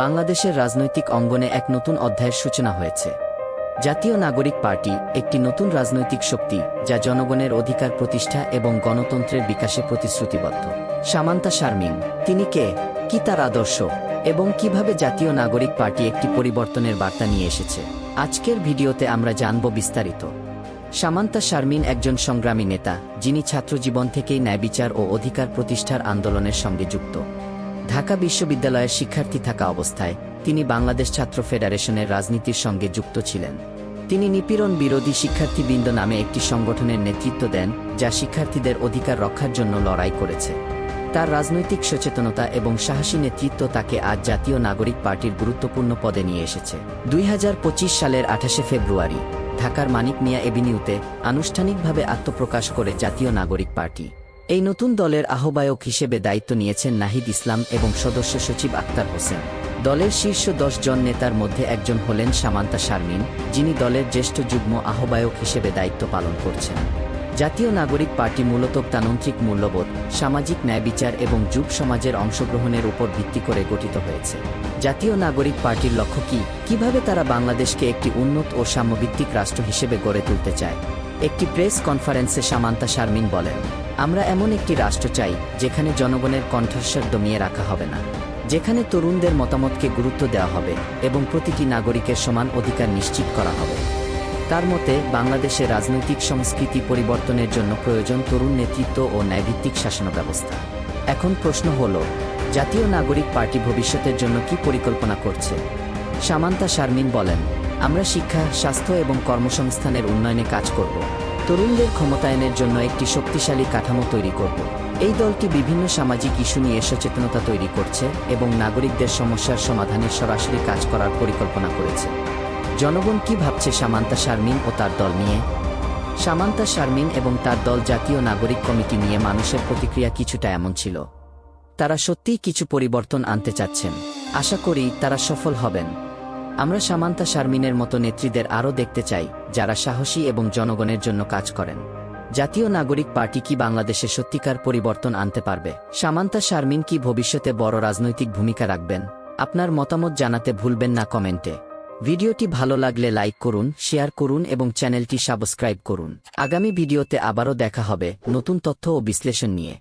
বাংলাদেশের রাজনৈতিক অঙ্গনে এক নতুন অধ্যায়ের সূচনা হয়েছে। জাতীয় নাগরিক পার্টি একটি নতুন রাজনৈতিক শক্তি যা জনগণের অধিকার প্রতিষ্ঠা এবং গণতন্ত্রের বিকাশে প্রতিশ্রুতিবদ্ধ। সামান্তা শারমিন, তিনি কে? কি তার আদর্শ? এবং কীভাবে জাতীয় নাগরিক পার্টি একটি পরিবর্তনের বার্তা নিয়ে এসেছে? আজকের ভিডিওতে আমরা জানব বিস্তারিত। সামান্তা শারমিন একজন সংগ্রামী নেতা, যিনি ছাত্রজীবন থেকেই ন্যায়বিচার ও অধিকার প্রতিষ্ঠার আন্দোলনের সঙ্গে যুক্ত। ঢাকা বিশ্ববিদ্যালয়ের শিক্ষার্থী থাকা অবস্থায় তিনি বাংলাদেশ ছাত্র ফেডারেশনের রাজনীতির সঙ্গে যুক্ত ছিলেন। তিনি নিপীড়ন বিরোধী শিক্ষার্থীবৃন্দ নামে একটি সংগঠনের নেতৃত্ব দেন, যা শিক্ষার্থীদের অধিকার রক্ষার জন্য লড়াই করেছে। তার রাজনৈতিক সচেতনতা এবং সাহসী নেতৃত্ব তাকে আজ জাতীয় নাগরিক পার্টির গুরুত্বপূর্ণ পদে নিয়ে এসেছে। দুই হাজার পঁচিশ সালের আঠাশে ফেব্রুয়ারি, ঢাকার মানিক মিয়া এভিনিউতে আনুষ্ঠানিকভাবে আত্মপ্রকাশ করে জাতীয় নাগরিক পার্টি। এই নতুন দলের আহ্বায়ক হিসেবে দায়িত্ব নিয়েছেন নাহিদ ইসলাম এবং সদস্য সচিব আক্তার হোসেন। দলের শীর্ষ দশ জন নেতার মধ্যে একজন হলেন সামান্তা শারমিন, যিনি দলের জ্যেষ্ঠ যুগ্ম আহ্বায়ক হিসেবে দায়িত্ব পালন করছেন। জাতীয় নাগরিক পার্টি মূলত গণতান্ত্রিক মূল্যবোধ, সামাজিক ন্যায় বিচার এবং যুব সমাজের অংশগ্রহণের উপর ভিত্তি করে গঠিত হয়েছে। জাতীয় নাগরিক পার্টির লক্ষ্য কি? কীভাবে তারা বাংলাদেশকে একটি উন্নত ও সাম্যভিত্তিক রাষ্ট্র হিসেবে গড়ে তুলতে চায়? একটি প্রেস কনফারেন্সে সামান্তা শারমিন বলেন আমরা এমন একটি রাষ্ট্র চাই, যেখানে জনগণের কণ্ঠস্বর দমিয়ে রাখা হবে না, যেখানে তরুণদের মতামতকে গুরুত্ব দেওয়া হবে এবং প্রতিটি নাগরিকের সমান অধিকার নিশ্চিত করা হবে। তার মতে বাংলাদেশের রাজনৈতিক সংস্কৃতি পরিবর্তনের জন্য প্রয়োজন তরুণ নেতৃত্ব ও ন্যায়ভিত্তিক শাসন ব্যবস্থা এখন প্রশ্ন হল, জাতীয় নাগরিক পার্টি ভবিষ্যতের জন্য কি পরিকল্পনা করছে? সামান্তা শারমিন বলেন, আমরা শিক্ষা, স্বাস্থ্য এবং কর্মসংস্থানের উন্নয়নে কাজ করব। তরুণদের ক্ষমতায়নের জন্য একটি শক্তিশালী কাঠামো তৈরি করব। এই দলটি বিভিন্ন সামাজিক ইস্যু নিয়ে সচেতনতা তৈরি করছে এবং নাগরিকদের সমস্যার সমাধানে সরাসরি কাজ করার পরিকল্পনা করেছে। জনগণ কি ভাবছে সামান্তা শারমিন ও তার দল নিয়ে? সামান্তা শারমিন এবং তার দল জাতীয় নাগরিক কমিটি নিয়ে মানুষের প্রতিক্রিয়া কিছুটা এমন ছিল। তারা সত্যিই কিছু পরিবর্তন আনতে চাচ্ছেন। আশা করি তারা সফল হবেন। আমরা সামান্তা শারমিনের মতো নেত্রীদের আরও দেখতে চাই, যারা সাহসী এবং জনগণের জন্য কাজ করেন। জাতীয় নাগরিক পার্টি কি বাংলাদেশে সত্যিকার পরিবর্তন আনতে পারবে? সামান্তা শারমিন কি ভবিষ্যতে বড় রাজনৈতিক ভূমিকা রাখবেন? আপনার মতামত জানাতে ভুলবেন না কমেন্টে। ভিডিওটি ভালো লাগলে লাইক করুন, শেয়ার করুন এবং চ্যানেলটি সাবস্ক্রাইব করুন। আগামী ভিডিওতে আবারও দেখা হবে নতুন তথ্য ও বিশ্লেষণ নিয়ে।